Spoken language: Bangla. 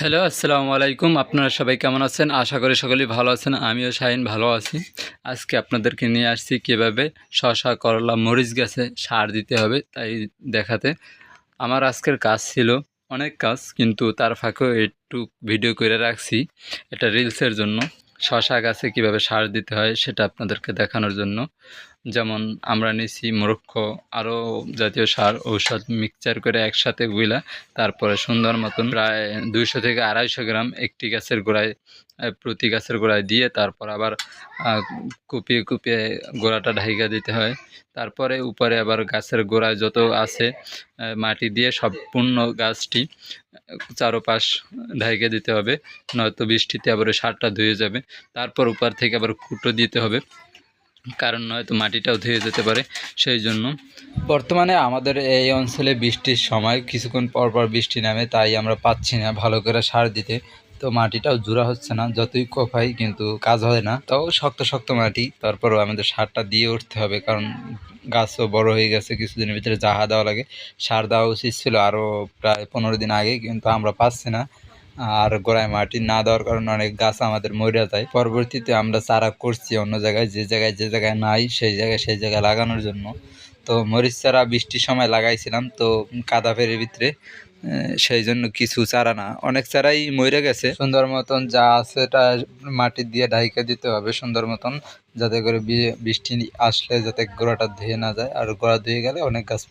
হ্যালো, আসসালামু আলাইকুম। আপনারা সবাই কেমন আছেন? আশা করি সকলেই ভালো আছেন। আমিও শাহিন ভালো আছি। আজকে আপনাদেরকে নিয়ে আসছি কীভাবে শশা করলা, মরিচ গাছে সার দিতে হবে তাই দেখাতে। আমার আজকের কাজ ছিল অনেক কাজ, কিন্তু তার ফাঁকেও একটু ভিডিও করে রাখছি। এটা রিলসের জন্য। শশা গাছে কীভাবে সার দিতে হয় সেটা আপনাদেরকে দেখানোর জন্য। যেমন আমরা নিছি মোরক্ষ আরও জাতীয় সার, ঔষধ মিক্সচার করে একসাথে গুইলা, তারপরে সুন্দর মতন প্রায় দুইশো থেকে আড়াইশো গ্রাম একটি গাছের গোড়ায় প্রতি গাছের গোড়ায় দিয়ে তারপর আবার কুপিয়ে কুপিয়ে গোড়াটা ঢাইকা দিতে হয়। তারপরে উপরে আবার গাছের গোড়ায় যত আছে মাটি দিয়ে সম্পূর্ণ গাছটি চারোপাশ ঢাইকে দিতে হবে, নয়তো বৃষ্টিতে আবার সারটা ধুয়ে যাবে। তারপর উপর থেকে আবার কুটো দিতে হবে। কারণ নয়তো মাটিটাও ধুয়ে যেতে পারে সেই জন্য। বর্তমানে আমাদের এই অঞ্চলে বৃষ্টির সময় কিছুক্ষণ পর পর বৃষ্টি নামে, তাই আমরা পাচ্ছি না ভালো করে সার দিতে। তো মাটিটাও জোড়া হচ্ছে না, যতই কোপাই কিন্তু কাজ হয় না। তাও শক্ত শক্ত মাটি, তারপরও আমাদের সারটা দিয়ে উঠতে হবে, কারণ গাছও বড় হয়ে গেছে, কিছুদিনের ভিতরে জাহা দেওয়া লাগে। সার দেওয়া উচিত ছিল আরও প্রায় পনেরো দিন আগে, কিন্তু আমরা পাচ্ছি না। আর গোড়ায় মাটি না দেওয়ার কারণে অনেক গাছ আমাদের মরে যায়। পরবর্তীতে আমরা চারা করছি অন্য জায়গায়, যে জায়গায় যে জায়গায় নাই, সেই জায়গায় সেই জায়গায় লাগানোর জন্য। তো মরিচ চারা বৃষ্টির সময় লাগাইছিলাম, তো কাদা ফেরির ভিতরে সেই জন্য কিছু চারা না। অনেক চারাই মরে গেছে। সুন্দর মতন যা আছে এটা মাটি দিয়ে ঢাইকে দিতে হবে সুন্দর মতন, যাতে করে বৃষ্টি আসলে যাতে গোড়াটা ধুয়ে না যায়। আর গোড়া ধুয়ে গেলে অনেক গাছ